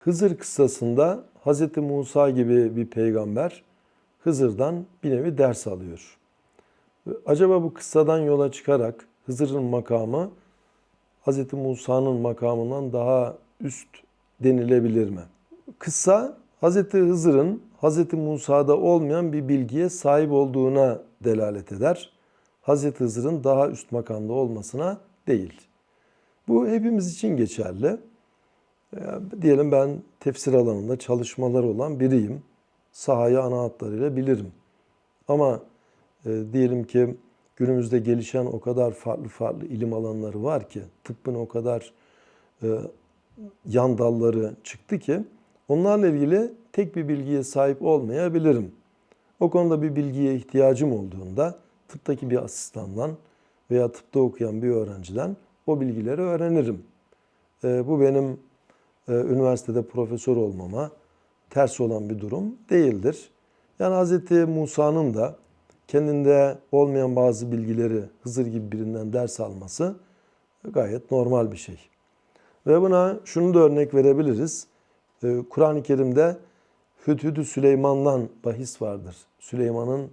Hızır kıssasında Hz. Musa gibi bir peygamber Hızır'dan bir nevi ders alıyor. Acaba bu kıssadan yola çıkarak Hızır'ın makamı Hz. Musa'nın makamından daha üst denilebilir mi? Kıssa Hz. Hızır'ın Hz. Musa'da olmayan bir bilgiye sahip olduğuna delalet eder. Hz. Hızır'ın daha üst makamda olmasına değil. Bu hepimiz için geçerli. Ya, diyelim ben tefsir alanında çalışmalar olan biriyim. Sahayı ana hatlarıyla bilirim. Ama e, diyelim ki günümüzde gelişen o kadar farklı farklı ilim alanları var ki, tıbbın o kadar e, yan dalları çıktı ki, onlarla ilgili tek bir bilgiye sahip olmayabilirim. O konuda bir bilgiye ihtiyacım olduğunda tıptaki bir asistandan veya tıpta okuyan bir öğrenciden o bilgileri öğrenirim. E, bu benim üniversitede profesör olmama ters olan bir durum değildir. Yani Hz. Musa'nın da kendinde olmayan bazı bilgileri Hızır gibi birinden ders alması gayet normal bir şey. Ve buna şunu da örnek verebiliriz. E, Kur'an-ı Kerim'de Hüdhüdü Süleyman'dan bahis vardır. Süleyman'ın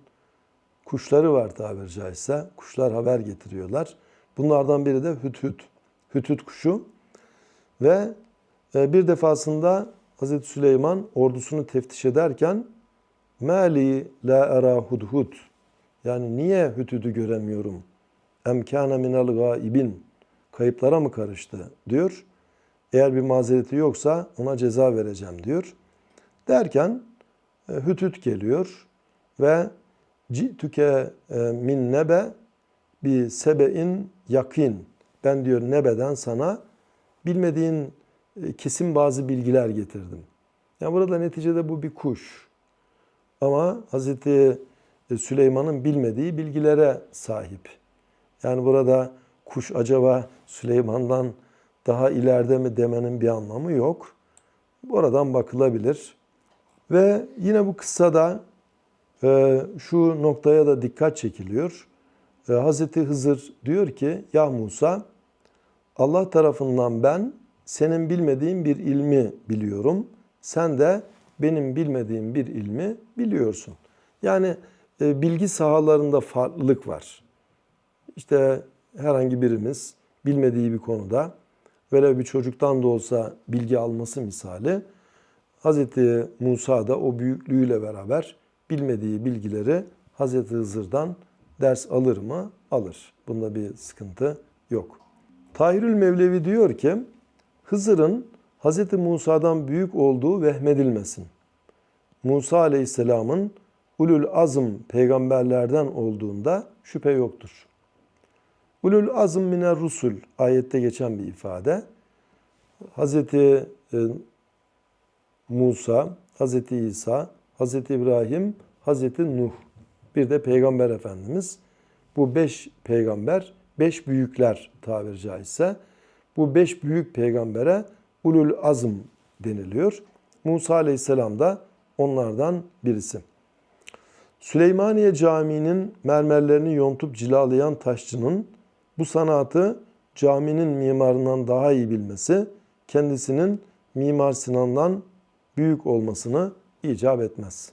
kuşları var tabiri caizse. Kuşlar haber getiriyorlar. Bunlardan biri de Hüdhüd. Hüdhüd kuşu. Ve e, bir defasında Hazreti Süleyman ordusunu teftiş ederken Mali la era hudhud yani niye hütüdü göremiyorum? Emkâne minel gâibin kayıplara mı karıştı diyor. Eğer bir mazereti yoksa ona ceza vereceğim diyor. Derken e, hütüt geliyor ve Ci'tüke e, min nebe bir sebein yakin. Ben diyor nebeden sana bilmediğin kesin bazı bilgiler getirdim. Yani burada neticede bu bir kuş. Ama Hz. Süleyman'ın bilmediği bilgilere sahip. Yani burada kuş acaba Süleyman'dan daha ileride mi demenin bir anlamı yok. Buradan bakılabilir. Ve yine bu kıssada e, şu noktaya da dikkat çekiliyor. E, Hz. Hızır diyor ki ya Musa Allah tarafından ben senin bilmediğin bir ilmi biliyorum. Sen de benim bilmediğim bir ilmi biliyorsun. Yani e, bilgi sahalarında farklılık var. İşte herhangi birimiz bilmediği bir konuda böyle bir çocuktan da olsa bilgi alması misali Hz. Musa da o büyüklüğüyle beraber bilmediği bilgileri Hz. Hızır'dan ders alır mı? Alır. Bunda bir sıkıntı yok. Tahirül Mevlevi diyor ki Hızır'ın Hz. Musa'dan büyük olduğu vehmedilmesin. Musa Aleyhisselam'ın ulul azm peygamberlerden olduğunda şüphe yoktur. Ulul azm miner rusul ayette geçen bir ifade. Hz. Musa, Hz. İsa, Hz. İbrahim, Hz. Nuh. Bir de Peygamber Efendimiz. Bu beş peygamber, beş büyükler tabiri caizse. Bu beş büyük peygambere ulul azm deniliyor. Musa aleyhisselam da onlardan birisi. Süleymaniye Camii'nin mermerlerini yontup cilalayan taşçının bu sanatı caminin mimarından daha iyi bilmesi, kendisinin Mimar Sinan'dan büyük olmasını icap etmez.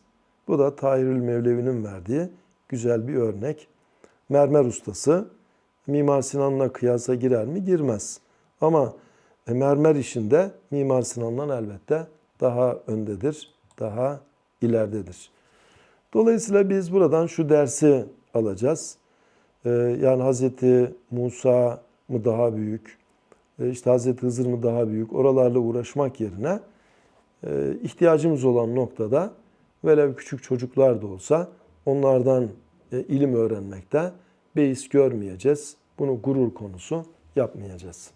Bu da Tahirül Mevlevi'nin verdiği güzel bir örnek. Mermer ustası Mimar Sinan'la kıyasa girer mi? Girmez. Ama e, mermer işinde Mimar Sinan'dan elbette daha öndedir, daha ileridedir. Dolayısıyla biz buradan şu dersi alacağız. E, yani Hazreti Musa mı daha büyük, e, işte Hazreti Hızır mı daha büyük, oralarla uğraşmak yerine ihtiyacımız olan noktada velev küçük çocuklar da olsa onlardan ilim öğrenmekte beis görmeyeceğiz. Bunu gurur konusu yapmayacağız.